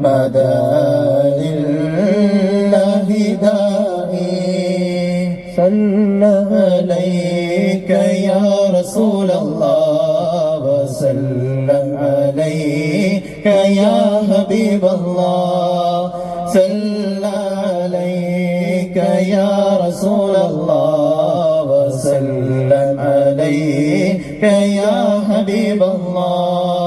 مدى لله دائي صلى عليك يا رسول الله وسلم عليك يا حبيب الله. صلى عليك يا رسول الله وسلم عليك يا حبيب الله.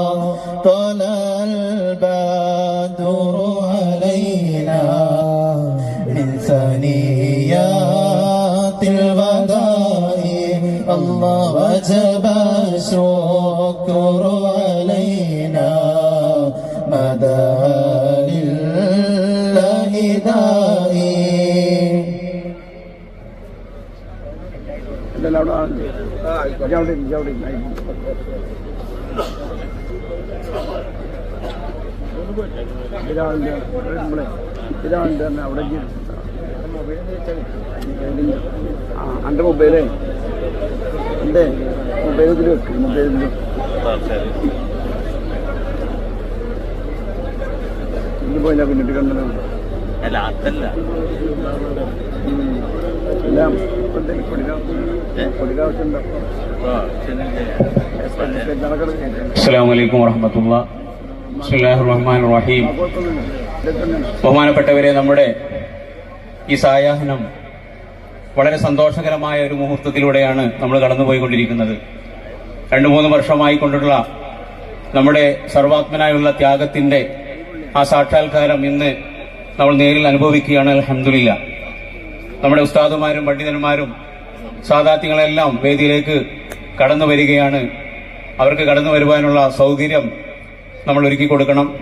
الشكر علينا مدى لله دائي ഇല്ലല്ലോ അവിടെ ആളുണ്ട്. ഇജ്ജ് അവിടെ ഇരിക്ക്, ഇജ്ജ് അവിടെ ഇരിക്ക്. ഇതാളുണ്ട് ഇവിടെ നമ്മളെ ഇതാളുണ്ട് പറഞ്ഞാ അവിടെ ഇജ്ജ് ഇരുന്ന് ആ എൻ്റെ മൊബൈലേ എന്റെ മൊബൈലിൽ വെക്കും. മൊബൈലിൽ ഇന്ന് പോയില്ല പിന്നിട്ട് കണ്ടത്. അല്ല അതല്ല. എല്ലാം അസ്സാം വലൈക്കും റഹ്മാൻ റഹീം ബഹുമാനപ്പെട്ടവരെ നമ്മുടെ ഈ സായാഹ്നം വളരെ സന്തോഷകരമായ ഒരു മുഹൂർത്തത്തിലൂടെയാണ് നമ്മൾ കടന്നുപോയിക്കൊണ്ടിരിക്കുന്നത്. രണ്ടു മൂന്ന് വർഷമായി കൊണ്ടുള്ള നമ്മുടെ സർവാത്മനായുള്ള ത്യാഗത്തിന്റെ ആ സാക്ഷാത്കാരം ഇന്ന് നമ്മൾ നേരിൽ അനുഭവിക്കുകയാണ് അലഹമില്ല നമ്മുടെ ഉസ്താദുമാരും പണ്ഡിതന്മാരും സാധാത്യങ്ങളെല്ലാം വേദിയിലേക്ക് കടന്നു വരികയാണ് അവർക്ക് കടന്നു വരുവാനുള്ള സൗകര്യം നമ്മൾ ഒരുക്കി കൊടുക്കണം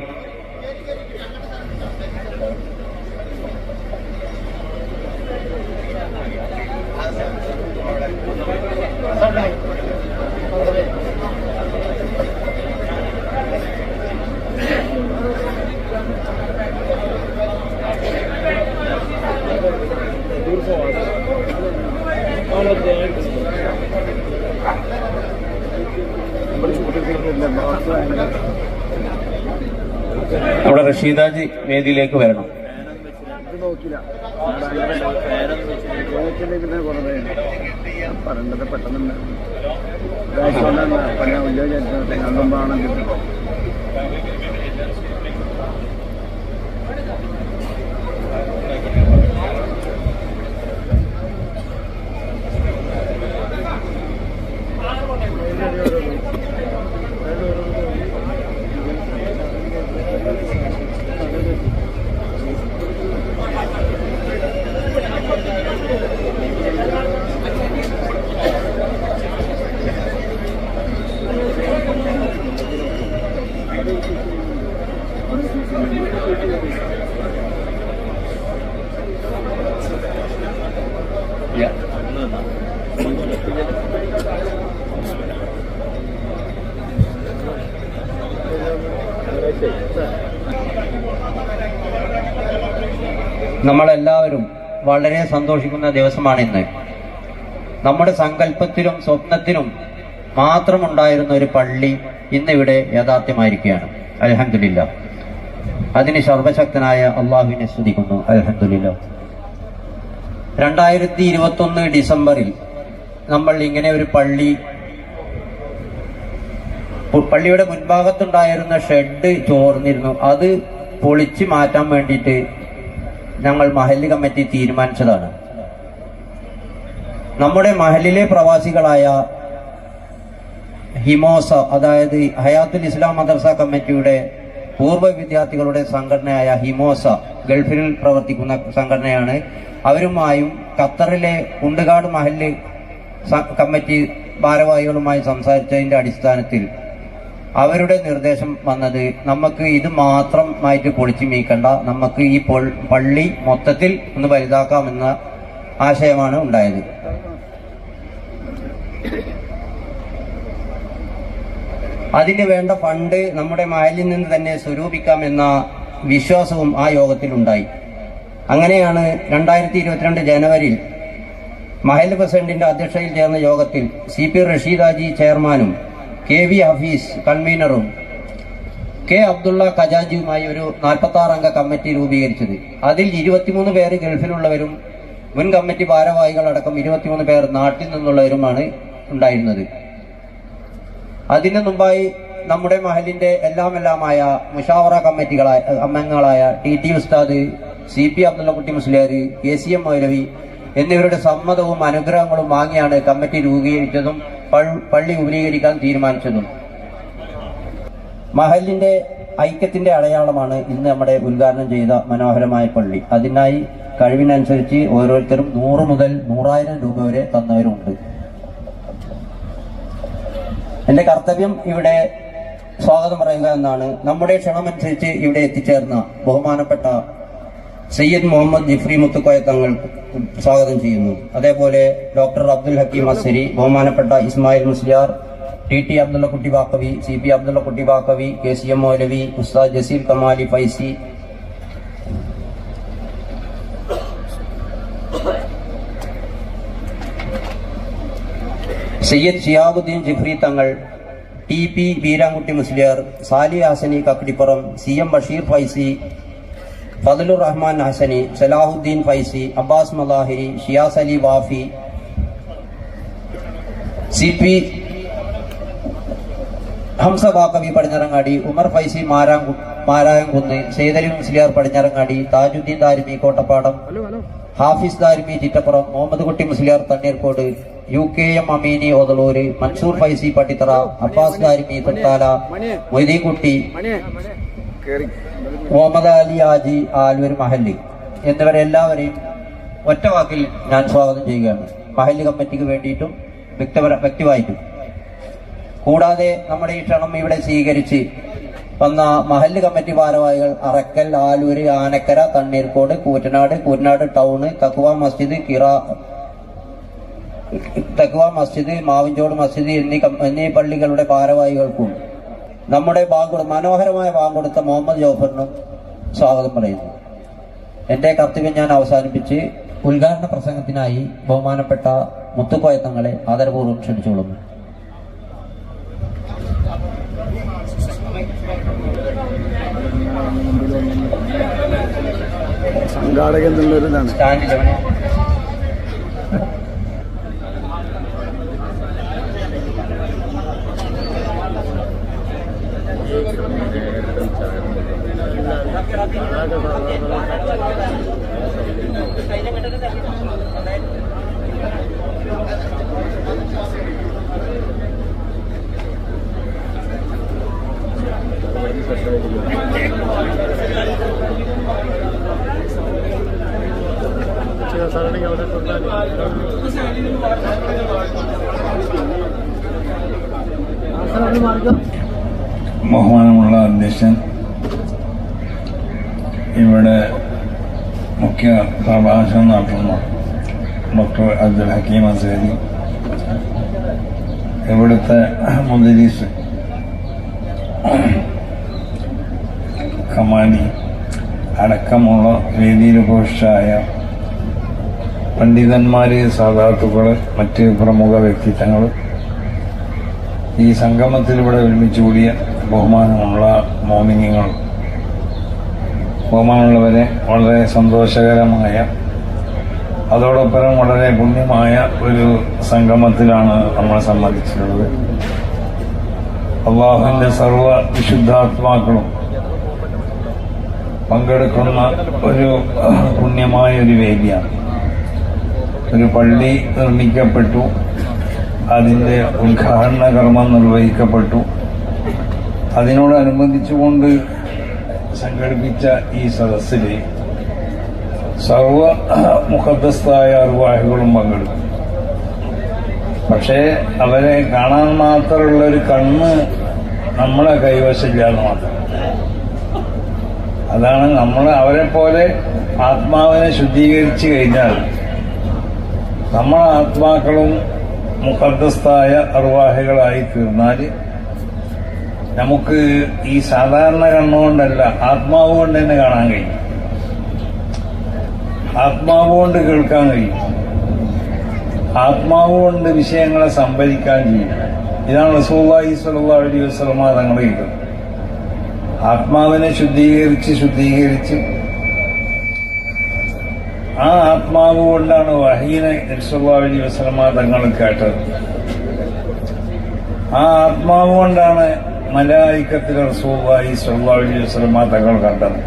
റഷീദാജി വേദിയിലേക്ക് വരണം. പറയേണ്ടത് പെട്ടെന്ന് നമ്മളെല്ലാവരും വളരെ സന്തോഷിക്കുന്ന ദിവസമാണ് ഇന്ന് നമ്മുടെ സങ്കല്പത്തിലും സ്വപ്നത്തിലും മാത്രമുണ്ടായിരുന്ന ഒരു പള്ളി ഇന്നിവിടെ യാഥാർത്ഥ്യമായിരിക്കുകയാണ്. അലഹമില്ല അതിന് സർവശക്തനായ അള്ളാഹുവിനെ സ്തുതിക്കുന്നു. അലഹമില്ല രണ്ടായിരത്തി ഇരുപത്തൊന്ന് ഡിസംബറിൽ നമ്മൾ ഇങ്ങനെ ഒരു പള്ളി പള്ളിയുടെ മുൻഭാഗത്തുണ്ടായിരുന്ന ഷെഡ് ചോർന്നിരുന്നു. അത് പൊളിച്ചു മാറ്റാൻ വേണ്ടിയിട്ട് ഞങ്ങൾ മഹല്ല് കമ്മിറ്റി തീരുമാനിച്ചതാണ്. നമ്മുടെ മഹലിലെ പ്രവാസികളായ ഹിമോസ അതായത് ഹയാത്തുൽ ഇസ്ലാം മദർസ കമ്മിറ്റിയുടെ പൂർവ വിദ്യാർത്ഥികളുടെ സംഘടനയായ ഹിമോസ ഗൾഫിൽ പ്രവർത്തിക്കുന്ന സംഘടനയാണ്. അവരുമായും ഖത്തറിലെ കുണ്ടുകാട് മഹല്ല് കമ്മിറ്റി ഭാരവാഹികളുമായി സംസാരിച്ചതിന്റെ അടിസ്ഥാനത്തിൽ അവരുടെ നിർദ്ദേശം വന്നത് നമുക്ക് ഇത് മാത്രം ആയിട്ട് പൊളിച്ചു നീക്കണ്ട. നമുക്ക് ഈ പള്ളി മൊത്തത്തിൽ ഒന്ന് വലുതാക്കാമെന്ന ആശയമാണ് ഉണ്ടായത്. അതിന് വേണ്ട ഫണ്ട് നമ്മുടെ മായലിൽ നിന്ന് തന്നെ സ്വരൂപിക്കാമെന്ന വിശ്വാസവും ആ യോഗത്തിലുണ്ടായി അങ്ങനെയാണ് രണ്ടായിരത്തി ഇരുപത്തിരണ്ട് ജനുവരിയിൽ മഹൽ പ്രസിഡന്റിന്റെ അധ്യക്ഷതയിൽ ചേർന്ന യോഗത്തിൽ സി പി റഷീദാജി ചെയർമാനും കെ വി ഹഫീസ് കൺവീനറും കെ അബ്ദുള്ള ഖജാജിയുമായി ഒരു നാൽപ്പത്തി അംഗ കമ്മിറ്റി രൂപീകരിച്ചത്. അതിൽ ഇരുപത്തിമൂന്ന് പേര് ഗൾഫിലുള്ളവരും മുൻ കമ്മിറ്റി ഭാരവാഹികളടക്കം ഇരുപത്തിമൂന്ന് പേർ നാട്ടിൽ നിന്നുള്ളവരുമാണ് ഉണ്ടായിരുന്നത്. അതിനു മുമ്പായി നമ്മുടെ മഹലിന്റെ എല്ലാം എല്ലാമായ മുഷാവറ കമ്മിറ്റികളായ അംഗങ്ങളായ T T Ustad C P Abdullakutty Musliyar K C M Maulavi എന്നിവരുടെ സമ്മതവും അനുഗ്രഹങ്ങളും വാങ്ങിയാണ് കമ്മിറ്റി രൂപീകരിച്ചതും പള്ളി വിപുലീകരിക്കാൻ തീരുമാനിച്ചതും മഹലിന്റെ ഐക്യത്തിന്റെ അടയാളമാണ് ഇന്ന് നമ്മുടെ ഉദ്ഘാടനം ചെയ്ത മനോഹരമായ പള്ളി. അതിനായി കഴിവിനനുസരിച്ച് ഓരോരുത്തരും നൂറ് മുതൽ നൂറായിരം രൂപ വരെ തന്നവരുണ്ട്. എന്റെ കർത്തവ്യം ഇവിടെ സ്വാഗതം പറയുക എന്നാണ്. നമ്മുടെ ക്ഷണമനുസരിച്ച് ഇവിടെ എത്തിച്ചേർന്ന ബഹുമാനപ്പെട്ട സയ്യദ് മുഹമ്മദ് ജിഫ്രി മുത്തുക്കോയ തങ്ങൾ സ്വാഗതം ചെയ്യുന്നു. അതേപോലെ ഡോക്ടർ അബ്ദുൽ ഹക്കീം അസരി ബഹുമാനപ്പെട്ട Ismail Musliyar T T Abdulla Kutty Baqavi C P Abdulla Kutty Baqavi K C M Maulavi Ustad Jaseel Kamali Faizy. Sayyid Shihabuddin Jifri Thangal T P Veerankutty Musliyar Sali Hasani Kakkadippuram C M Basheer Faizy Fazlur Rahman Hasani Salahuddin Faizy Abbas Malahiri Shiyas Ali Wafy C P Hamza Baqavi Padinjarangadi Umar Faizy മാരാങ്കു Marayamkunnu Saithali Musliyar Padinjarangadi Thajuddin Darimi Kottappadam Hafiz Darimi Chittappuram Muhammad Kutty Musliyar Thanneerkode U K M Ameeni Othaloor Mansoor Faizi Pattithara Abbas Darimi Thottala Moideenkutty Muhammad Ali Haji Aloor Mahalli. എന്നിവരെല്ലാവരെയും ഒറ്റ വാക്കിൽ ഞാൻ സ്വാഗതം ചെയ്യുകയാണ്. മഹല്ലി കമ്മിറ്റിക്ക് വേണ്ടിയിട്ടും വ്യക്തിപര വ്യക്തിവായിട്ടും. കൂടാതെ നമ്മുടെ ഈ ക്ഷണം ഇവിടെ സ്വീകരിച്ച് വന്ന മഹല്ല് കമ്മിറ്റി ഭാരവാഹികൾ അറക്കൽ ആലൂർ ആനക്കര തണ്ണീർക്കോട് കൂറ്റനാട് കൂറ്റനാട് ടൗണ് തക്കുവ മസ്ജിദ് കിറ തക്കുവ മസ്ജിദ് മാവിഞ്ചോട് മസ്ജിദ് എന്നീ എന്നീ പള്ളികളുടെ ഭാരവാഹികൾക്കും നമ്മുടെ ബാങ്ക് മനോഹരമായ ബാങ്ക് കൊടുത്ത മുഹമ്മദ് ജോഫറിനും സ്വാഗതം പറയുന്നു. എന്റെ കർത്തവ്യം ഞാൻ അവസാനിപ്പിച്ച് ഉദ്ഘാടന പ്രസംഗത്തിനായി ബഹുമാനപ്പെട്ട മുത്തുക്കോയത്തങ്ങളെ ആദരപൂർവം ക്ഷണിച്ചുകൊള്ളുന്നു. സംഘാടകൻ എന്നുള്ളൊരു ഇതാണ് സ്റ്റാൻഡിൽ എവിടെ? ബഹുമാനമുള്ള അധ്യക്ഷൻ ഇവിടെ മുഖ്യ പ്രഭാഷണം നടത്തുന്ന. ഡോക്ടർ അബ്ദുൽ ഹക്കീം അസേരി ഇവിടുത്തെ മുദരീസ് കമാനി അടക്കമുള്ള വേദിയിൽ ഉപവിഷ്ടായ പണ്ഡിതന്മാര് സാധാത്തുക്കൾ മറ്റ് പ്രമുഖ വ്യക്തിത്വങ്ങൾ ഈ സംഗമത്തിൽ ഇവിടെ ഒരുമിച്ചുകൂടിയ ബഹുമാനമുള്ള മോമിനിയങ്ങൾ ബഹുമാനമുള്ളവരെ വളരെ സന്തോഷകരമായ അതോടൊപ്പം വളരെ പുണ്യമായ ഒരു സംഗമത്തിലാണ് നമ്മൾ സംബന്ധിച്ചിട്ടുള്ളത്. അള്ളാഹുവിന്റെ സർവ വിശുദ്ധാത്മാക്കളും പങ്കെടുക്കുന്ന ഒരു പുണ്യമായ ഒരു വേദിയാണ്. ഒരു പള്ളി നിർമ്മിക്കപ്പെട്ടു അതിന്റെ ഉദ്ഘാടന കർമ്മം നിർവഹിക്കപ്പെട്ടു. അതിനോടനുബന്ധിച്ചുകൊണ്ട് സംഘടിപ്പിച്ച ഈ സദസ്സിൽ സർവ മുഖദ്സ്ഥമായ അർവാഹികളും പങ്കെടുത്തു. പക്ഷേ അവരെ കാണാൻ മാത്രമുള്ള ഒരു കണ്ണ് നമ്മളെ കൈവശമില്ലാന്ന് മാത്രം. അതാണ് നമ്മൾ അവരെ പോലെ ആത്മാവിനെ ശുദ്ധീകരിച്ചു കഴിഞ്ഞാൽ നമ്മളെ ആത്മാക്കളും മുഖദ്സ്ഥമായ അർവാഹികളായി തീർന്നാൽ നമുക്ക് ഈ സാധാരണ കണ്ണുകൊണ്ടല്ല ആത്മാവ് കൊണ്ട് തന്നെ കാണാൻ കഴിയും. ആത്മാവ് കൊണ്ട് കേൾക്കാൻ കഴിയും. ആത്മാവ് കൊണ്ട് വിഷയങ്ങളെ സംഭരിക്കാൻ ചെയ്യും ഇതാണ് റസൂള്ളി സ്വല്ലല്ലാഹു അലൈഹി വസല്ലമ തങ്ങളുടെ ചെയ്തത് ആത്മാവിനെ ശുദ്ധീകരിച്ച് ശുദ്ധീകരിച്ച് ആ ആത്മാവ് കൊണ്ടാണ് വഹീനെ നബ്സല്ലാഹു അലൈഹി തങ്ങൾ കേട്ടത്. ആ ആത്മാവ് കൊണ്ടാണ് മലായിക്കത്തിൽ റസൂള്ളി സ്വല്ലല്ലാഹു അലൈഹി വസല്ലമ തങ്ങൾ കണ്ടത്.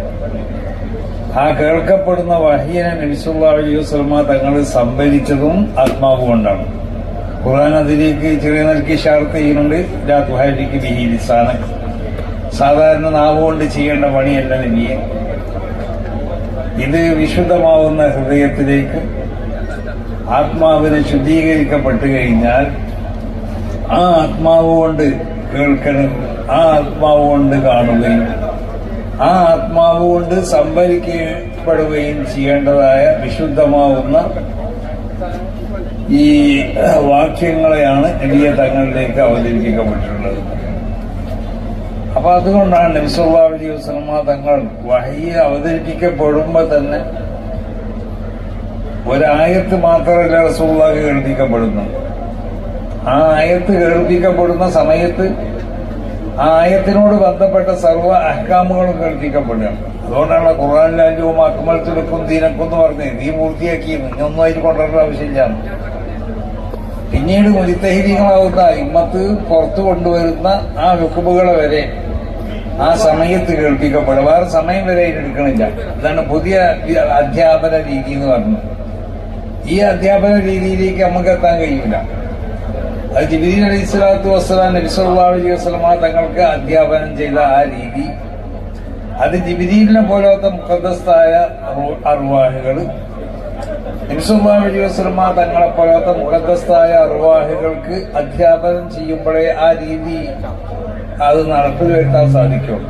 ആ കേൾക്കപ്പെടുന്ന വഹീനെ നബിസുല്ലാഹി വസ്ലമ തങ്ങൾ സംഭരിച്ചതും ആത്മാവ് കൊണ്ടാണ്. ഖുർആൻ അതിലേക്ക് ചെറിയ നൽകി ഷാർത്ത് ചെയ്യുന്നുണ്ട് ലാ ബിഹിരിസാന ബിഹി സാധാരണ നാവ് കൊണ്ട് ചെയ്യേണ്ട പണിയല്ല നബിയെ. ഇത് വിശുദ്ധമാവുന്ന ഹൃദയത്തിലേക്ക് ആത്മാവിനെ ശുദ്ധീകരിക്കപ്പെട്ടു കഴിഞ്ഞാൽ ആ ആത്മാവ് കൊണ്ട് കേൾക്കണം ആ ആത്മാവ് കൊണ്ട് കാണുകയും ആ ആത്മാവ് കൊണ്ട് സംഭരിക്കപ്പെടുകയും ചെയ്യേണ്ടതായ വിശുദ്ധമാവുന്ന ഈ വാക്യങ്ങളെയാണ് എനിക്ക് തങ്ങളിലേക്ക് അവതരിപ്പിക്കപ്പെട്ടിട്ടുള്ളത്. അപ്പൊ അതുകൊണ്ടാണ് നബിസുല്ലാ സിനിമ തങ്ങൾ വഹി അവതരിപ്പിക്കപ്പെടുമ്പോ തന്നെ ഒരായത്ത് മാത്രമല്ല റസൂള്ളാഹ് കേൾപ്പിക്കപ്പെടുന്നത്. ആ ആയത്ത് കേൾപ്പിക്കപ്പെടുന്ന സമയത്ത് ആയത്തിനോട് ബന്ധപ്പെട്ട സർവ അഹ്കാമുകളും കേൾപ്പിക്കപ്പെടുകയാണ്. അതുകൊണ്ടാണ് ഖുറാനിലാലും അക്മൽ തുലക്കും ദീനക്കും എന്ന് പറഞ്ഞത്. നീ പൂർത്തിയാക്കി ഇനിയൊന്നും അതിൽ കൊണ്ടുവരേണ്ട ആവശ്യമില്ല. പിന്നീട് മുരിത്തഹിരികളാവുന്ന ഇമ്മത്ത് പുറത്തു കൊണ്ടുവരുന്ന ആ ഹുക്കുബുകളെ വരെ ആ സമയത്ത് കേൾപ്പിക്കപ്പെടും. വേറെ സമയം വരെ എടുക്കണില്ല. ഇതാണ് പുതിയ അധ്യാപന രീതി എന്ന് പറഞ്ഞത്. ഈ അധ്യാപന രീതിയിലേക്ക് നമുക്ക് എത്താൻ കഴിയില്ല. ജിബിരി അലൈഹി സ്വലാത്തു വസ്സലാം നബിസ്വല്ലാ അലൈഹി വസ്ലമ തങ്ങൾക്ക് അധ്യാപനം ചെയ്ത ആ രീതി. അത് ജിബിരിലിനെ പോലത്തെ മുഖദ്സ്ഥായ അറുവാഹികൾ നബിസ്വല്ലാ അലൈഹി വസ്ലമ തങ്ങളെ പോലത്തെ മുഖദ്സ്ഥായ അറുവാഹികൾക്ക് അധ്യാപനം ചെയ്യുമ്പോഴേ ആ രീതി അത് നടപ്പിൽ വരുത്താൻ സാധിക്കും.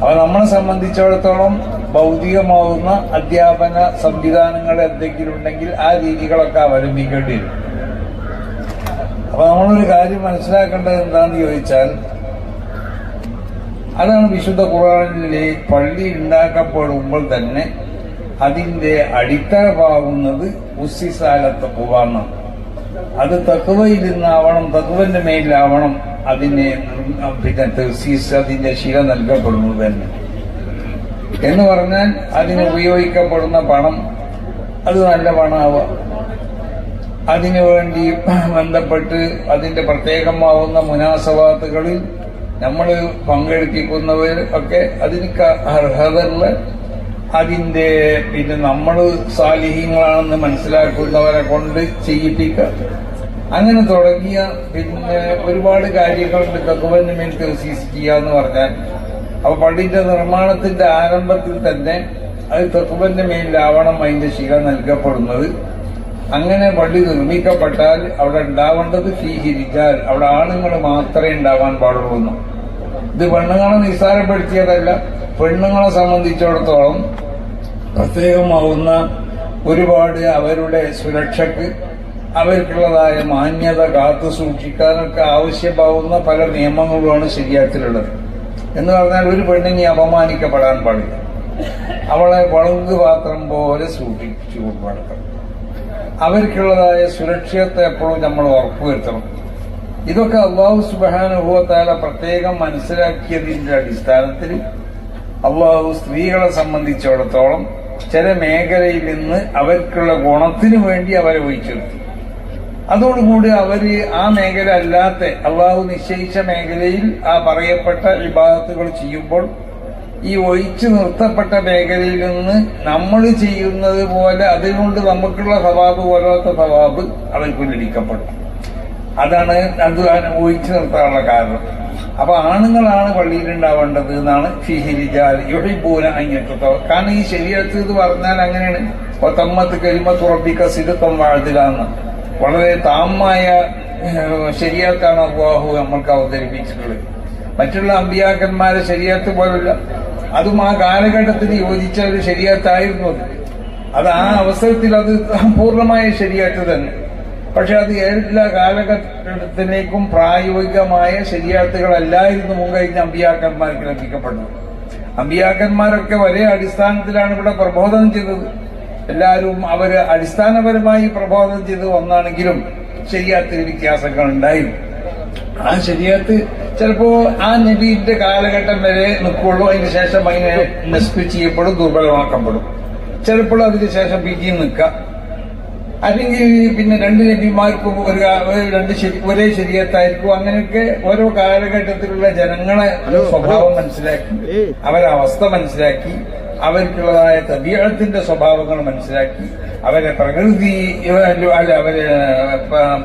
അപ്പൊ നമ്മളെ സംബന്ധിച്ചിടത്തോളം ഭൗതികമാവുന്ന അധ്യാപന സംവിധാനങ്ങൾ എന്തെങ്കിലും ഉണ്ടെങ്കിൽ ആ രീതികളൊക്കെ അവലംബിക്കേണ്ടി വരും. അപ്പൊ നമ്മളൊരു കാര്യം മനസ്സിലാക്കേണ്ടത് എന്താണെന്ന് ചോദിച്ചാൽ അതാണ് വിശുദ്ധ ഖുറാനിലെ പള്ളി ഉണ്ടാക്കപ്പെടുമ്പോൾ തന്നെ അതിന്റെ അടിത്തറ പാകുന്നത് ഉസ്സിസാലത്ത് പോവാന്നാണ് അത് തക്കുവയിൽ തക്കുവന്റെ മേലിലാവണം അതിനെ പിന്നെ തെർസീസ് അതിന്റെ ശില നൽകപ്പെടുന്നത് തന്നെ. എന്ന് പറഞ്ഞാൽ അതിന് ഉപയോഗിക്കപ്പെടുന്ന പണം അത് നല്ല പണമാവാം അതിനു വേണ്ടി ബന്ധപ്പെട്ട് അതിന്റെ പ്രത്യേകമാവുന്ന മുനാസവാത്തുകളിൽ നമ്മൾ പങ്കെടുപ്പിക്കുന്നവർ ഒക്കെ അതിന് അർഹതയുള്ള അതിന്റെ പിന്നെ നമ്മൾ സാലിഹ്യങ്ങളാണെന്ന് മനസ്സിലാക്കുന്നവരെ കൊണ്ട് ചെയ്യിപ്പിക്കുക. അങ്ങനെ തുടങ്ങിയ പിന്നെ ഒരുപാട് കാര്യങ്ങളുണ്ട് ഗവൺമെന്റ് തെർസീസ് എന്ന് പറഞ്ഞാൽ. അപ്പൊ പള്ളിന്റെ നിർമ്മാണത്തിന്റെ ആരംഭത്തിൽ തന്നെ അത് തെക്കുവന്റെ മേലിലാവണം അതിന്റെ ശില നൽകപ്പെടുന്നത്. അങ്ങനെ പള്ളി നിർമ്മിക്കപ്പെട്ടാൽ അവിടെ ഉണ്ടാവേണ്ടത് സ്വീകരിച്ചാൽ അവിടെ ആണുങ്ങൾ മാത്രമേ ഉണ്ടാവാൻ പാടുള്ളൂ ഇത് പെണ്ണുങ്ങളെ നിസ്സാരപ്പെടുത്തിയതല്ല പെണ്ണുങ്ങളെ സംബന്ധിച്ചിടത്തോളം പ്രത്യേകമാവുന്ന ഒരുപാട് അവരുടെ സുരക്ഷക്ക് അവർക്കുള്ളതായ മാന്യത കാത്തു സൂക്ഷിക്കാനൊക്കെ ആവശ്യമാവുന്ന പല നിയമങ്ങളുമാണ് ശരിയാത്തിലുള്ളത് എന്ന് പറഞ്ഞാൽ ഒരു പെണ്ണിനെ അപമാനിക്കപ്പെടാൻ പാടില്ല. അവളെ വളങ്ക് പാത്രം പോലെ സൂക്ഷിച്ചു വളർത്തണം അവർക്കുള്ളതായ സുരക്ഷിതത്തെ എപ്പോഴും നമ്മൾ ഉറപ്പുവരുത്തണം. ഇതൊക്കെ അള്ളാഹു സുബാനുഭവത്താല പ്രത്യേകം മനസ്സിലാക്കിയതിന്റെ അടിസ്ഥാനത്തിൽ അള്ളാഹു സ്ത്രീകളെ സംബന്ധിച്ചിടത്തോളം ചില മേഖലയിൽ നിന്ന് അവർക്കുള്ള ഗുണത്തിനു വേണ്ടി അവരെ ഒഴിച്ചിരുത്തി അതോടുകൂടി അവർ ആ മേഖല അല്ലാത്ത അള്ളാഹു നിശ്ചയിച്ച മേഖലയിൽ ആ പറയപ്പെട്ട വിഭാഗത്തുകൾ ചെയ്യുമ്പോൾ ഈ ഒഴിച്ചു നിർത്തപ്പെട്ട മേഖലയിൽ നിന്ന് നമ്മൾ ചെയ്യുന്നത് പോലെ അതുകൊണ്ട് നമുക്കുള്ള സവാബ് പോലത്തെ സവാബ് അവർക്ക് ലഭിക്കപ്പെട്ടു അതാണ് അത് ഒഴിച്ചു നിർത്താനുള്ള കാരണം. അപ്പൊ ആണുങ്ങളാണ് പള്ളിയിൽ ഉണ്ടാവേണ്ടത് എന്നാണ് ഫിഹിരിജാൽ യുഹിബൂന അഞ്ഞെത്തോ കാരണം ഈ ശരീരത്തിൽ ഇത് പറഞ്ഞാൽ അങ്ങനെയാണ്. ഒത്തമ്മത്ത് കരിമത്ത് ഉറപ്പിക്ക സിരുത്തം എന്ന്. വളരെ താമായ ശരിയാത്താണ് അള്ളാഹു നമ്മൾക്ക് അവതരിപ്പിച്ചിട്ടുള്ളത്. മറ്റുള്ള അമ്പിയാക്കന്മാരെ ശരിയാത്ത് പോലല്ല അതും ആ കാലഘട്ടത്തിന് യോജിച്ച ഒരു ശരിയാത്തായിരുന്നു അത്. അത് ആ അവസരത്തിൽ അത് പൂർണമായ ശരിയാത്ത് തന്നെ. പക്ഷെ അത് എല്ലാ കാലഘട്ടത്തിലേക്കും പ്രായോഗികമായ ശരിയാത്തുകളല്ലായിരുന്നു മുൻകഴിഞ്ഞ അമ്പിയാക്കന്മാർക്ക് ലഭിക്കപ്പെട്ടത് അമ്പിയാക്കന്മാരൊക്കെ ഒരേ അടിസ്ഥാനത്തിലാണ് ഇവിടെ പ്രബോധനം ചെയ്തത്. എല്ലാവരും അവർ അടിസ്ഥാനപരമായി പ്രബോധനം ചെയ്ത് ഒന്നാണെങ്കിലും ശരിയാത്തിന് വ്യത്യാസങ്ങൾ ഉണ്ടായിരുന്നു ആ ശരിയത്ത്. ചിലപ്പോ ആ നബീന്റെ കാലഘട്ടം വരെ നിൽക്കുള്ളൂ അതിന് ശേഷം അതിനെ നശിപ്പിച്ച് ചെയ്യപ്പെടും ദുർബലമാക്കപ്പെടും. ചിലപ്പോൾ അതിന് ശേഷം പിന്നെയും നിൽക്കാം. അല്ലെങ്കിൽ പിന്നെ രണ്ട് നബിമാർക്കും ഒരു രണ്ട് ഒരേ ശരീരത്തായിരിക്കും അങ്ങനെയൊക്കെ ഓരോ കാലഘട്ടത്തിലുള്ള ജനങ്ങളെ സ്വഭാവം മനസ്സിലാക്കി അവരവസ്ഥ അവസ്ഥ മനസ്സിലാക്കി. അവർക്കുള്ളതായ തബീഴത്തിന്റെ സ്വഭാവങ്ങൾ മനസ്സിലാക്കി. അവരെ പ്രകൃതി അല്ല അവരെ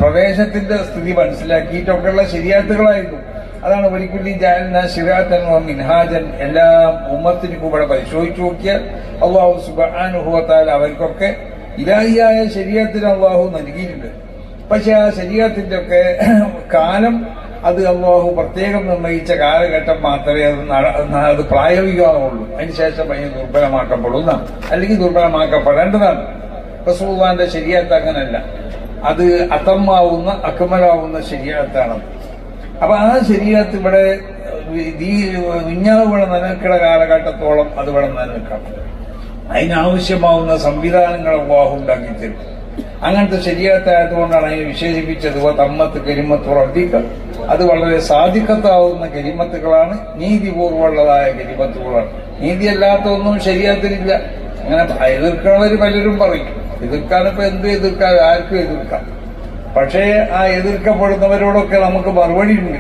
പ്രദേശത്തിന്റെ സ്ഥിതി മനസ്സിലാക്കിയിട്ടൊക്കെയുള്ള ശരിയാത്തുകളായിരുന്നു. അതാണ് വലിക്കുള്ളി ജാലിന ശിരാത്തൻ മിൻഹാജൻ. എല്ലാ ഉമ്മത്തിനും ഇവിടെ പരിശോധിച്ചു നോക്കിയാൽ അള്ളാഹു സുബാനുഭവത്താൽ അവർക്കൊക്കെ ഇലാഹിയായ ശരീരത്തിന് അള്ളാഹു നൽകിയിട്ടുണ്ട്. പക്ഷെ ആ ശരീരത്തിന്റെ ഒക്കെ കാലം അത് അള്ളാഹു പ്രത്യേകം നിർണയിച്ച കാലഘട്ടം മാത്രമേ അത് അത് പ്രായോഗികമാവുള്ളൂ. അതിനുശേഷം അതിന് ദുർബലമാക്കപ്പെടുന്ന അല്ലെങ്കിൽ ദുർബലമാക്കപ്പെടേണ്ടതാണ്. റസൂള്ളാന്റെ ശരിയത്ത് അങ്ങനല്ല. അത് അത്തമ്മാവുന്ന അക്കമലാവുന്ന ശരീരത്താണത് അപ്പൊ ആ ശരീരത്ത് ഇവിടെ ഈ വിഞ്ഞാവ് ഇവിടെ നിലനിൽക്കുന്ന കാലഘട്ടത്തോളം അത് ഇവിടെ നിലനിൽക്കണം. അതിനാവശ്യമാവുന്ന സംവിധാനങ്ങൾ അള്ളാഹു ഉണ്ടാക്കി തരും അങ്ങനത്തെ ശരിയാത്തായതുകൊണ്ടാണ് അതിനെ വിശേഷിപ്പിച്ചത്. "വ തമ്മത്ത് കരിമത്ത് റബ്ബിക്ക അത് വളരെ സാധിക്കത്താവുന്ന കരിമത്തുകളാണ് നീതിപൂർവമുള്ളതായ കരിമത്തുകളാണ് നീതിയല്ലാത്ത ഒന്നും ശരിയാത്തിനില്ല അങ്ങനെ എതിർക്കണവര് പലരും പറയും. എതിർക്കാനിപ്പോ എന്ത് എതിർക്കാൻ ആർക്കും എതിർക്കാം. പക്ഷേ ആ എതിർക്കപ്പെടുന്നവരോടൊക്കെ നമുക്ക് മറുപടി ഉണ്ട്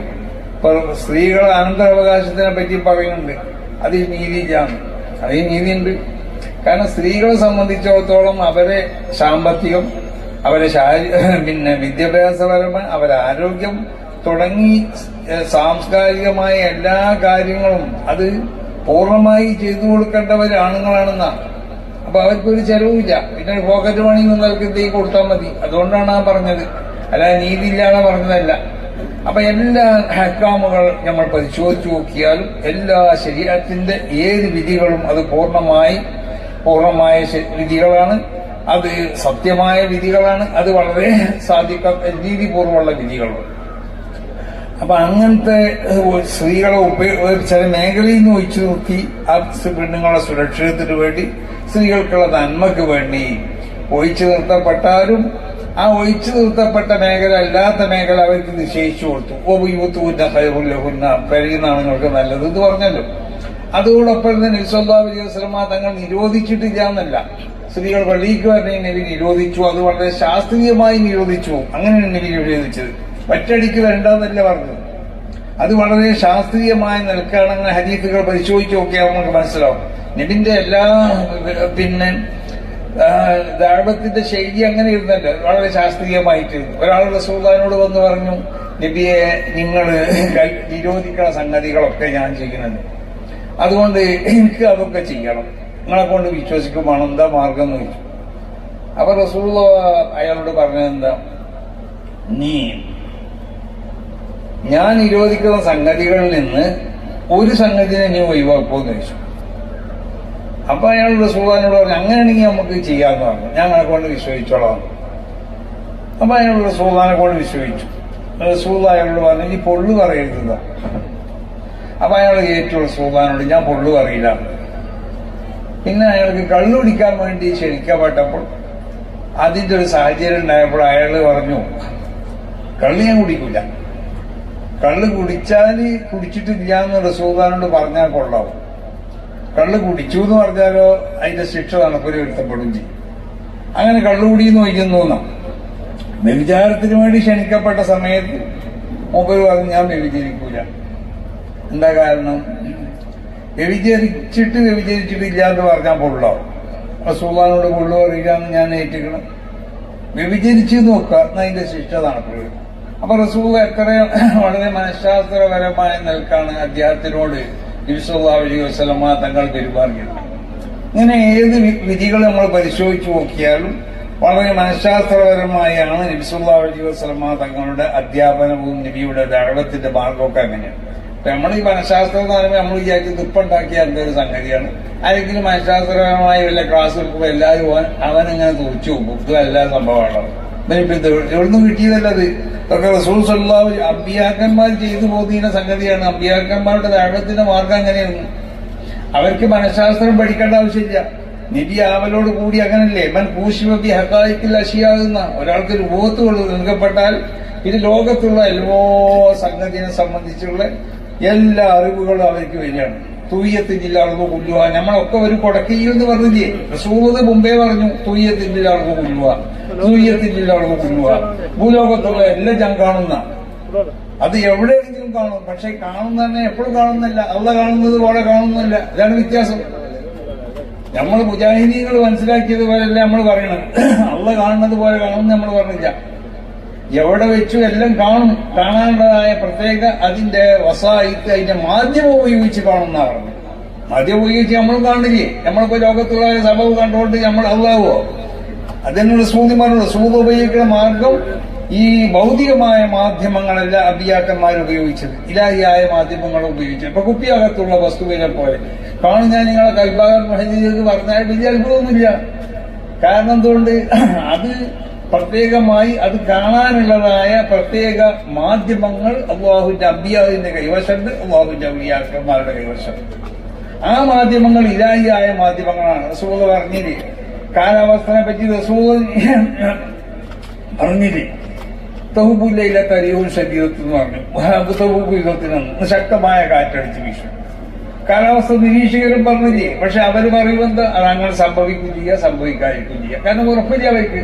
ഇപ്പൊ സ്ത്രീകൾ അനന്തരാവകാശത്തിനെ പറ്റി പറയുന്നുണ്ട്. അത് ഈ നീതിയിലാണ്. അത് ഈ നീതിയുണ്ട്. കാരണം സ്ത്രീകളെ സംബന്ധിച്ചിടത്തോളം അവരെ സാമ്പത്തികം അവരെ പിന്നെ വിദ്യാഭ്യാസപരമായ അവരെ ആരോഗ്യം തുടങ്ങി സാംസ്കാരികമായ എല്ലാ കാര്യങ്ങളും അത് പൂർണമായി ചെയ്തു കൊടുക്കേണ്ടവർ ആണുങ്ങളാണെന്നാണ്. അപ്പൊ അവർക്കൊരു ചെലവുമില്ല. പിന്നെ പോക്കറ്റ് മണി നിങ്ങൾക്ക് എന്തെങ്കിലും കൊടുത്താൽ മതി. അതുകൊണ്ടാണ് ആ പറഞ്ഞത്. അല്ലാതെ നീതിയില്ലാതെ പറഞ്ഞതല്ല. അപ്പൊ എല്ലാ ഹക്കാമുകൾ നമ്മൾ പരിശോധിച്ചു നോക്കിയാലും എല്ലാ ശരീരത്തിന്റെ ഏത് വിധികളും അത് പൂർണമായി പൂർണമായ വിധികളാണ്. അത് സത്യമായ വിധികളാണ്. അത് വളരെ സാധിക്ക നീതിപൂർവമുള്ള വിധികളാണ്. അപ്പൊ അങ്ങനത്തെ സ്ത്രീകളെ ചില മേഖലയിൽ നിന്ന് ഒഴിച്ചു നോക്കി ആ പെണ്ണുങ്ങളുടെ സുരക്ഷിതത്തിന് വേണ്ടി സ്ത്രീകൾക്കുള്ള നന്മക്ക് വേണ്ടി ഒഴിച്ചു നിർത്തപ്പെട്ടാലും ആ ഒഴിച്ചു നിർത്തപ്പെട്ട മേഖല അല്ലാത്ത മേഖല അവർക്ക് നിശ്ചയിച്ചു കൊടുത്തു. ഓ യൂത്തുന്ന ഹൈറുല്ലഹുന്ന പെരുകുന്നാണുങ്ങൾക്ക് നല്ലത് എന്ന് പറഞ്ഞല്ലോ. അതോടൊപ്പം തന്നെ നിസ്വല്ലാ അലൈഹി തങ്ങൾ നിരോധിച്ചിട്ടില്ല എന്നല്ല. സ്ത്രീകൾ പള്ളിക്ക് നബി നിരോധിച്ചു അത് വളരെ ശാസ്ത്രീയമായി നിരോധിച്ചു. അങ്ങനെയാണ് നബി നിരോധിച്ചത്. ഒറ്റയടിക്ക് വരണ്ടെന്നല്ല പറഞ്ഞത് അത് വളരെ ശാസ്ത്രീയമായ അങ്ങനെ ഹദീസുകൾ പരിശോധിച്ച് നോക്കിയാൽ നമുക്ക് മനസ്സിലാവും. നബിന്റെ എല്ലാ പിന്നെ ദാഴ്വത്തിന്റെ ശൈലി അങ്ങനെ ഇരുന്നല്ല. വളരെ ശാസ്ത്രീയമായിട്ടിരുന്നു. ഒരാളുടെ സുൽത്താനോട് വന്ന് പറഞ്ഞു നബിയെ നിങ്ങൾ നിരോധിക്കുന്ന സംഗതികളൊക്കെ ഞാൻ ചെയ്യുന്നുണ്ട്. അതുകൊണ്ട് എനിക്ക് അതൊക്കെ ചെയ്യണം. നിങ്ങളെ കൊണ്ട് വിശ്വസിക്കുമ്പോൾ എന്താ മാർഗം എന്ന് ചോദിച്ചു. അപ്പൊ റസൂള അയാളോട് പറഞ്ഞത് എന്താ? നീ ഞാൻ നിരോധിക്കുന്ന സംഗതികളിൽ നിന്ന് ഒരു സംഗതിനെ നീ ഒഴിവാക്കുമെന്ന് ചോദിച്ചു. അപ്പൊ അയാൾ സുഹാനോട് പറഞ്ഞു അങ്ങനെയാണെങ്കിൽ നമുക്ക് ചെയ്യാന്ന് പറഞ്ഞു. ഞാൻ കൊണ്ട് വിശ്വസിച്ചോളാം. അപ്പൊ അയാൾ സുഹാനെ കൊണ്ട് വിശ്വസിച്ചു. സുഹൃത്ത് അയാളോട് പറഞ്ഞു ഈ പൊള്ളു പറയരുത് അപ്പൊ അയാൾ ഏറ്റു സുഹാനോട് ഞാൻ പൊള്ളു പറയില്ല. പിന്നെ അയാൾക്ക് കള്ളു കുടിക്കാൻ വേണ്ടി ക്ഷണിക്കപ്പെട്ടപ്പോൾ അതിന്റെ ഒരു സാഹചര്യം ഉണ്ടായപ്പോൾ അയാൾ പറഞ്ഞു കള്ള് ഞാൻ കുടിക്കില്ല കള്ള് കുടിച്ചാൽ കുടിച്ചിട്ടില്ല എന്ന് റസൂദാനോട് പറഞ്ഞാൽ കൊള്ളാവും. കള്ള് കുടിച്ചു എന്ന് പറഞ്ഞാലോ അതിന്റെ ശിക്ഷ നടപ്പിൽ വരുത്തപ്പെടും ചെയ്യും. അങ്ങനെ കള്ള് എന്ന് വയ്ക്കുന്നു വ്യവിചാരത്തിന് വ്യഭിചാരത്തിന് വേണ്ടി ക്ഷണിക്കപ്പെട്ട സമയത്ത് മൊബൈൽ പറഞ്ഞു ഞാൻ വ്യഭിചരിക്കൂല. എന്താ കാരണം? വ്യഭിചരിച്ചിട്ട് വ്യഭിചരിച്ചിട്ടില്ല എന്ന് പറഞ്ഞാൽ പൊള്ളാവും റസൂദാനോട് പൊള്ളു അറിയില്ല എന്ന് ഞാൻ ഏറ്റിക്കണം. വ്യഭിചരിച്ചു നോക്കുക എന്നതിന്റെ ശിക്ഷ നടപ്പിൽ വരും അപ്പൊ റസൂൽ എത്ര വളരെ മനഃശാസ്ത്രപരമായ നിൽക്കാണ് അദ്ദേഹത്തിനോട് ഇരുസല്ലാ വസ്ലമ തങ്ങൾ പെരുമാറിയത്. ഇങ്ങനെ ഏത് വിധികൾ നമ്മൾ പരിശോധിച്ചു നോക്കിയാലും വളരെ മനഃശാസ്ത്രപരമായാണ് നബിസുല്ലാ അലൈഹി വസ്ലമ തങ്ങളുടെ അധ്യാപനവും നബിയുടെ ദഴവത്തിന്റെ മാർഗമൊക്കെ അങ്ങനെയാണ് അപ്പൊ നമ്മൾ ഈ മനഃശാസ്ത്രം എന്ന് പറയുമ്പോൾ നമ്മൾ വിചാരിച്ചത് ഇപ്പുണ്ടാക്കിയ എന്തൊരു സംഗതിയാണ്. ആരെങ്കിലും മനഃശാസ്ത്രപരമായ വല്ല ക്ലാസ് എടുക്കുമ്പോൾ എല്ലാവരും അവൻ- അവനിങ്ങനെ തുറച്ചു പോകും എല്ലാ സംഭവമാണ് എവിടുന്ന് റസൂൽ അമ്പിയാക്കന്മാർ ചെയ്തു പോകുന്ന സംഗതിയാണ്. അമ്പിയാക്കന്മാരുടെ ദഴവത്തിന്റെ മാർഗം അങ്ങനെയാണ്. അവർക്ക് മനഃശാസ്ത്രം പഠിക്കേണ്ട ആവശ്യമില്ല. നിധി ആവലോട് കൂടി അങ്ങനല്ലേ? മൻ പൂശിവബി ഹക്കായിക്കിൽ അശിയാകുന്ന ഒരാൾക്ക് രൂപത്ത് നൽകപ്പെട്ടാൽ ഇത് ലോകത്തുള്ള എല്ലാ സംഗതിയെ സംബന്ധിച്ചുള്ള എല്ലാ അറിവുകളും അവർക്ക് വരികയാണ്. തൂയ്യത്തിന്റെ അളവ് കൊല്ലുക. നമ്മളൊക്കെ ഒരു കൊടക്കയിൽ എന്ന് പറഞ്ഞില്ലേ? സൂറത് മുമ്പേ പറഞ്ഞു തൂയ്യത്തിന്റെ അളവ് കൊല്ലുക. തൂയ്യത്തിന്റെ അളവ് കൊല്ലുക. ഭൂലോകത്തുള്ള എല്ലാം ഞാൻ കാണുന്ന. അത് എവിടെയെങ്കിലും കാണും. പക്ഷെ കാണുന്ന തന്നെ എപ്പോഴും കാണുന്നില്ല. അള്ള കാണുന്നത് പോലെ കാണുന്നില്ല. ഇതാണ് വ്യത്യാസം. നമ്മൾ മുജാഹിദീകൾ മനസ്സിലാക്കിയത് പോലെയല്ല നമ്മൾ പറയണത്? അള്ള കാണുന്നത് പോലെ കാണുമെന്ന് നമ്മൾ പറഞ്ഞില്ല. എവിടെ വെച്ചു എല്ലാം കാണും. കാണാനുള്ളതായ പ്രത്യേക അതിന്റെ വസായിത്ത് അതിന്റെ മാധ്യമം ഉപയോഗിച്ച് കാണുന്ന പറഞ്ഞു മാധ്യമം ഉപയോഗിച്ച് നമ്മൾ കാണില്ലേ നമ്മളിപ്പോ ലോകത്തുള്ള സംഭവം കണ്ടുകൊണ്ട് നമ്മൾ അള്ളാവോ അതിനുള്ള സൂതി പറഞ്ഞു സൂത് ഉപയോഗിക്കുന്ന മാർഗം ഈ ഭൗതികമായ മാധ്യമങ്ങളല്ല അഭിയാക്കന്മാർ ഉപയോഗിച്ചത്. ഇലാഹിയായ മാധ്യമങ്ങൾ ഉപയോഗിച്ചത്. ഇപ്പൊ കുപ്പിയകത്തുള്ള വസ്തുവിനെ പോലെ. കാണും ഞാൻ നിങ്ങളെ കൈഭാഗം പറഞ്ഞാൽ വലിയ അത്ഭുതമൊന്നുമില്ല. കാരണം എന്തുകൊണ്ട്? അത് പ്രത്യേകമായി അത് കാണാനുള്ളതായ പ്രത്യേക മാധ്യമങ്ങൾ അള്ളാഹുവിന്റെ അബിയാദിന്റെ കൈവശമുണ്ട് അള്ളാഹുവിന്റെ അബിയാക്കന്മാരുടെ കൈവശമുണ്ട്. ആ മാധ്യമങ്ങൾ ഇലാഹിയായ മാധ്യമങ്ങളാണ്. റസൂൽ പറഞ്ഞില്ലേ കാലാവസ്ഥനെ പറ്റി റസൂൽ പറഞ്ഞില്ലേ തഹുബുല്ലയിലെ തരിയൂൽ ശരീരത്തിൽ എന്ന് പറഞ്ഞു. തഹുബു യുഗത്തിനൊന്ന് ശക്തമായ കാറ്റടിച്ച് വീശു. കാലാവസ്ഥ നിരീക്ഷകരും പറഞ്ഞില്ലേ പക്ഷെ അവർ പറയുന്നത് അത് അങ്ങനെ സംഭവിക്കില്ല സംഭവിക്കാതിരിക്കില്ല കാരണം ഉറപ്പില്ല അവർക്ക്?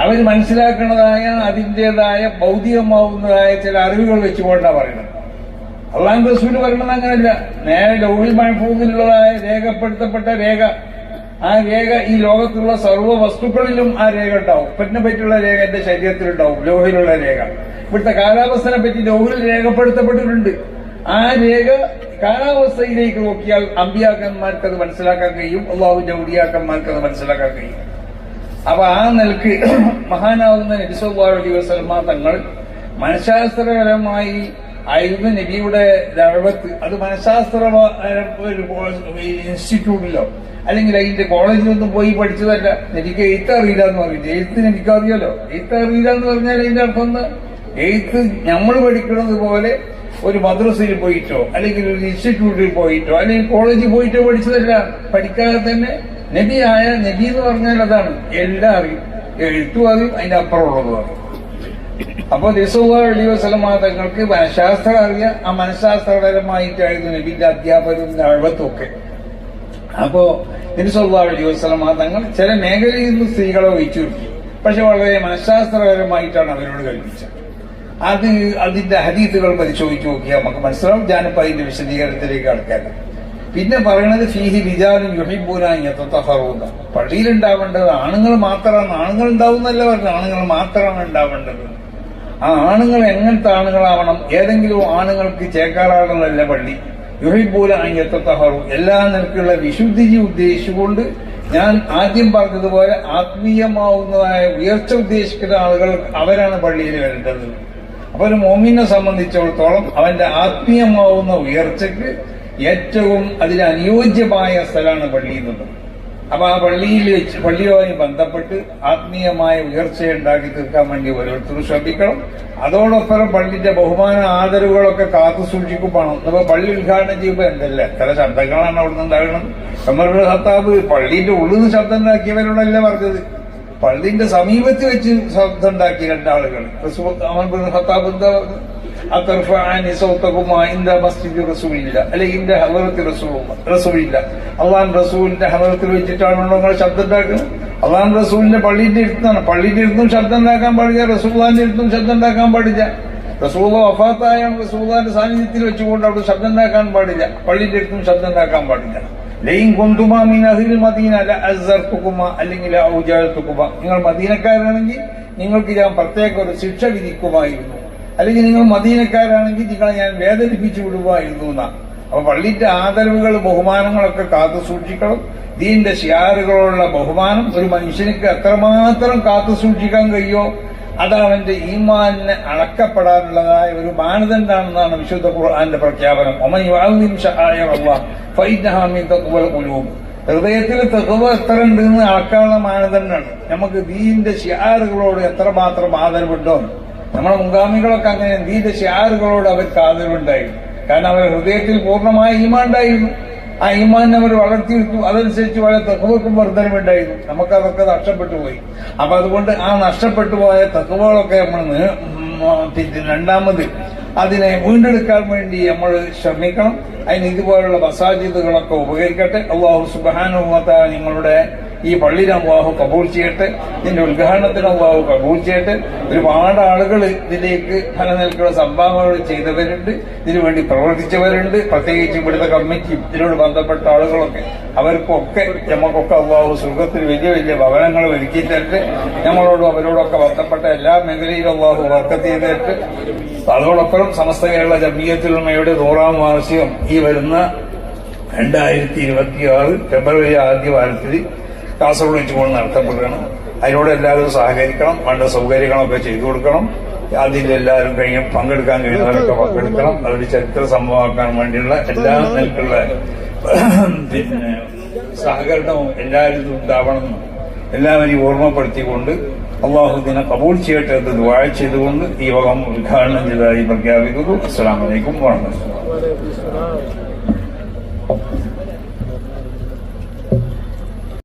അവർ മനസ്സിലാക്കുന്നതായ അതിന്റെതായ ഭൗതികമാവുന്നതായ ചില അറിവുകൾ വെച്ചുകൊണ്ടാണ് പറയുന്നത്. അള്ളാൻ റസൂൽ പറയണത് അങ്ങനെയല്ല നേരെ ലോഹിൽ മഹഫൂദിലുള്ളതായ രേഖപ്പെടുത്തപ്പെട്ട രേഖ. ആ രേഖ ഈ ലോകത്തുള്ള സർവ വസ്തുക്കളിലും ആ രേഖ ഉണ്ടാവും. ഉപ്പറ്റിനെ പറ്റിയുള്ള രേഖ എന്റെ ശരീരത്തിലുണ്ടാവും. ലോഹിലുള്ള രേഖ. ഇവിടുത്തെ കാലാവസ്ഥനെ പറ്റി ലോഹിൽ രേഖപ്പെടുത്തപ്പെട്ടിട്ടുണ്ട്. ആ രേഖ കാലാവസ്ഥയിലേക്ക് നോക്കിയാൽ അമ്പിയാക്കന്മാർക്ക് അത് മനസ്സിലാക്കാൻ കഴിയും. അള്ളാഹുവിന്റെ ഉടിയാക്കന്മാർക്ക് അത് മനസ്സിലാക്കാൻ കഴിയും. അപ്പൊ ആ നിലയ്ക്ക് മഹാനാവുന്ന നബി വസല്ലമ തങ്ങൾ മനഃശാസ്ത്രപരമായി ആയിരുന്നു നബിയുടെ ദഴവത്ത്. അത് മനഃശാസ്ത്ര ഇൻസ്റ്റിറ്റ്യൂട്ടിലോ അല്ലെങ്കിൽ അതിന്റെ കോളേജിലൊന്നും പോയി പഠിച്ചതല്ല. എനിക്ക് എഴുത്ത് അറിയില്ല എന്ന് പറയില്ല എഴുത്തിന് എനിക്കറിയാലോ എഴുത്ത് അറിയില്ല എന്ന് പറഞ്ഞാൽ അതിന്റെ അർത്ഥം ഒന്ന് എഴുത്ത് നമ്മൾ പഠിക്കുന്നത് പോലെ ഒരു മദ്രസയിൽ പോയിട്ടോ അല്ലെങ്കിൽ ഒരു ഇൻസ്റ്റിറ്റ്യൂട്ടിൽ പോയിട്ടോ അല്ലെങ്കിൽ കോളേജിൽ പോയിട്ടോ പഠിച്ചതല്ല. പഠിക്കാതെ തന്നെ നബിയായ നബി എന്ന് പറഞ്ഞാൽ അതാണ്. എല്ലാം അറിയും. എഴുത്തും അറിയും അതിന്റെ അപ്പുറമുള്ളതും അറിയും. അപ്പൊ ദിസുള്ള അലി തങ്ങൾക്ക് മനഃശാസ്ത്രം അറിയാം. ആ മനഃശാസ്ത്രപരമായിട്ടായിരുന്നു നബിന്റെ അധ്യാപകരും അഴവത്തും ഒക്കെ. അപ്പോ ദിസുള്ള അലി തങ്ങൾ ചില മേഖലയിൽ നിന്ന് സ്ത്രീകളെ ഒഴിച്ചു പക്ഷെ വളരെ മനഃശാസ്ത്രപരമായിട്ടാണ് അവരോട് കൽപ്പിച്ചത്. അത് അതിന്റെ ഹദീത്തുകൾ പരിശോധിച്ച് നോക്കിയാൽ നമുക്ക് മനസ്സിലാവും. ഞാനിപ്പോ അതിന്റെ വിശദീകരണത്തിലേക്ക് കടക്കാൻ പിന്നെ പറയണത് ഫീഹി വിചാരം പള്ളിയിൽ പള്ളിയിലുണ്ടാവേണ്ടത് ആണുങ്ങൾ മാത്രമാണ്. ആണുങ്ങൾ ഉണ്ടാവുന്നല്ല പറഞ്ഞു ആണുങ്ങൾ മാത്രമാണ് ഉണ്ടാവേണ്ടത്. ആ ആണുങ്ങൾ എങ്ങനത്തെ ആണുങ്ങളാവണം? ഏതെങ്കിലും ആണുങ്ങൾക്ക് ചേക്കാറാകുന്നതല്ല പള്ളി. യുഹിബൂല അയ്യത്തഹറു എല്ലാ നിലക്കുള്ള വിശുദ്ധിജി ഉദ്ദേശിച്ചുകൊണ്ട് ഞാൻ ആദ്യം പറഞ്ഞതുപോലെ ആത്മീയമാവുന്നതായ ഉയർച്ച ഉദ്ദേശിക്കുന്ന ആളുകൾ അവരാണ് പള്ളിയിൽ വരേണ്ടത്. അപ്പൊ ഒരു മോമിനെ സംബന്ധിച്ചിടത്തോളം അവന്റെ ആത്മീയമാവുന്ന ഉയർച്ചയ്ക്ക് ഏറ്റവും അതിന് അനുയോജ്യമായ സ്ഥലമാണ് പള്ളി എന്നുള്ളത് അപ്പൊ ആ പള്ളിയിൽ വെച്ച് പള്ളിയുമായി ബന്ധപ്പെട്ട് ആത്മീയമായ ഉയർച്ചയുണ്ടാക്കി തീർക്കാൻ വേണ്ടി ഓരോരുത്തരും ശ്രദ്ധിക്കണം. അതോടൊപ്പം പള്ളിന്റെ ബഹുമാന ആദരവുകളൊക്കെ കാത്തു സൂക്ഷിക്കുമ്പോൾ ഇപ്പൊ പള്ളി ഉദ്ഘാടനം ചെയ്യുമ്പോൾ എന്തല്ല? എത്ര ശബ്ദങ്ങളാണ് അവിടെ നിന്ന് ഉണ്ടാകുന്നത് നമ്മളുടെ ഹർത്താവ് പള്ളിന്റെ ഉള്ളിൽ നിന്ന് ശബ്ദം ഉണ്ടാക്കിയവരോടല്ല പറഞ്ഞത്? പള്ളിന്റെ സമീപത്ത് വെച്ച് ശബ്ദം ഉണ്ടാക്കി രണ്ടാളുകൾ അമർ ഹത്താബ് എന്താ അല്ലെങ്കിൽ അള്ളാൻ റസൂലിന്റെ ഹവറത്തിൽ വെച്ചിട്ടാണോ നിങ്ങൾ ശബ്ദം ഉണ്ടാക്കുന്നത് അള്ളാൻ റസൂലിന്റെ പള്ളിന്റെ ഇരുത്താണ് പള്ളിന്റെ ഇരുത്തും ശബ്ദം ഉണ്ടാക്കാൻ പാടില്ല റസൂലാന്റെ ഇരുത്തും ശബ്ദം ഉണ്ടാക്കാൻ പാടില്ല. റസൂല വഫാത്തായ റസൂലാന്റെ സാന്നിധ്യത്തിൽ വെച്ചുകൊണ്ട് അവിടെ ശബ്ദം ഉണ്ടാക്കാൻ പാടില്ല. പള്ളിന്റെ ഇരുന്നും ശബ്ദം ഉണ്ടാക്കാൻ പാടില്ല. ലൈൻ കൊന്തുമാ മീൻ അഹിൽ മദീന അല്ല അസർത്തുക്കുമ അല്ലെങ്കിൽ ഔജാഴത്തുക്കുമ നിങ്ങൾ മദീനക്കാരാണെങ്കിൽ നിങ്ങൾക്ക് ഞാൻ പ്രത്യേക ഒരു ശിക്ഷ വിധിക്കുമായിരുന്നു. അല്ലെങ്കിൽ നിങ്ങൾ മദീനക്കാരാണെങ്കിൽ നിങ്ങളെ ഞാൻ വേദനിപ്പിച്ചു വിടുവായിരുന്നു എന്നാണ് അപ്പൊ പള്ളിന്റെ ആദരവുകൾ ബഹുമാനങ്ങളൊക്കെ കാത്തു സൂക്ഷിക്കണം. ദീന്റെ ഷിയാറുകളുള്ള ബഹുമാനം ഒരു മനുഷ്യനിക്ക് എത്രമാത്രം കാത്തു സൂക്ഷിക്കാൻ കഴിയോ അതാണ് അവന്റെ ഈമാനിന് അളക്കപ്പെടാനുള്ളതായ ഒരു മാനദണ്ഡാണെന്നാണ് വിശുദ്ധ ഖുർആന്റെ പ്രഖ്യാപനം. ഹൃദയത്തിൽ തെക്കുവ എത്ര ഉണ്ട് എന്ന് അളക്കാനുള്ള മാനദണ്ഡമാണ്. നമുക്ക് ദീന്റെ ഷിയാറുകളോട് എത്രമാത്രം ആദരവുണ്ടോ? നമ്മുടെ മുൻഗാമികളൊക്കെ അങ്ങനെ ദീന്റെ ഷിയാറുകളോട് അവർക്ക് ആദരവുണ്ടായിരുന്നു കാരണം അവരുടെ ഹൃദയത്തിൽ പൂർണമായ ഈമാണ്ടായിരുന്നു ആ ഈമാൻ അവർ വളർത്തിയെടുത്തു. അതനുസരിച്ച് വളരെ തെക്കുവക്കും വർധനമുണ്ടായിരുന്നു നമുക്കതൊക്കെ നഷ്ടപ്പെട്ടു പോയി. അപ്പൊ അതുകൊണ്ട് ആ നഷ്ടപ്പെട്ടു പോയ തെക്കുവകളൊക്കെ നമ്മൾ രണ്ടാമത് അതിനെ വീണ്ടെടുക്കാൻ വേണ്ടി നമ്മൾ ശ്രമിക്കണം. അതിന് ഇതുപോലുള്ള മസാജിദുകളൊക്കെ ഉപകരിക്കട്ടെ. അള്ളാഹു സുബാനുഭവത്ത നിങ്ങളുടെ ഈ പള്ളിയിലെ അള്ളാഹു കബൂൾ ചെയ്യട്ടെ ഇതിന്റെ ഉദ്ഘാടനത്തിന് അള്ളാഹു കബൂൾ ചെയ്യട്ടെ. ഒരുപാട് ആളുകൾ ഇതിലേക്ക് ഫലനിൽക്കുന്ന സംഭാവനകൾ ചെയ്തവരുണ്ട് ഇതിനുവേണ്ടി പ്രവർത്തിച്ചവരുണ്ട്. പ്രത്യേകിച്ച് ഇവിടുത്തെ കമ്മിറ്റിയും ഇതിനോട് ബന്ധപ്പെട്ട ആളുകളൊക്കെ അവർക്കൊക്കെ നമുക്കൊക്കെ അള്ളാഹു സുഖത്തിൽ വലിയ വലിയ ഭവനങ്ങൾ ഒരുക്കി തരട്ടെ. നമ്മളോടും അവരോടൊക്കെ ബന്ധപ്പെട്ട എല്ലാ മേഖലയിലും അള്ളാഹു വർക്കത്ത് ചെയ്തിട്ട് അതോടൊപ്പം സമസ്ത കേരള ജമീയത്തിലുമയുടെ നൂറാം വാർഷികം ഈ വരുന്ന രണ്ടായിരത്തി ഇരുപത്തിയാറ് ഫെബ്രുവരി ആദ്യ വാരത്തിൽ കാസർഗോഡ് വെച്ചുകൊണ്ട് നടത്തപ്പെടുകയാണ് അതിനോട് എല്ലാവരും സഹകരിക്കണം വേണ്ട സൗകര്യങ്ങളൊക്കെ ചെയ്തു കൊടുക്കണം. അതിൽ എല്ലാവരും കഴിയും പങ്കെടുക്കാൻ കഴിയുന്നവരൊക്കെ പങ്കെടുക്കണം. അതൊരു ചരിത്ര സംഭവമാക്കാൻ വേണ്ടിയുള്ള എല്ലാ നിലക്കുള്ള പിന്നെ സഹകരണവും എല്ലാവരും ഉണ്ടാവണമെന്നും എല്ലാവരെയും ഓർമ്മപ്പെടുത്തിക്കൊണ്ട് അള്ളാഹു ദിനെ കബൂൾ ചെയ്യട്ടെ എന്ന് ദുആ ചെയ്തുകൊണ്ട് ഈ വകം ഉദ്ഘാടനം ചെയ്തതായി പ്രഖ്യാപിക്കുന്നു. അസ്സാം വലൈക്കും വാഹമത്തുള്ള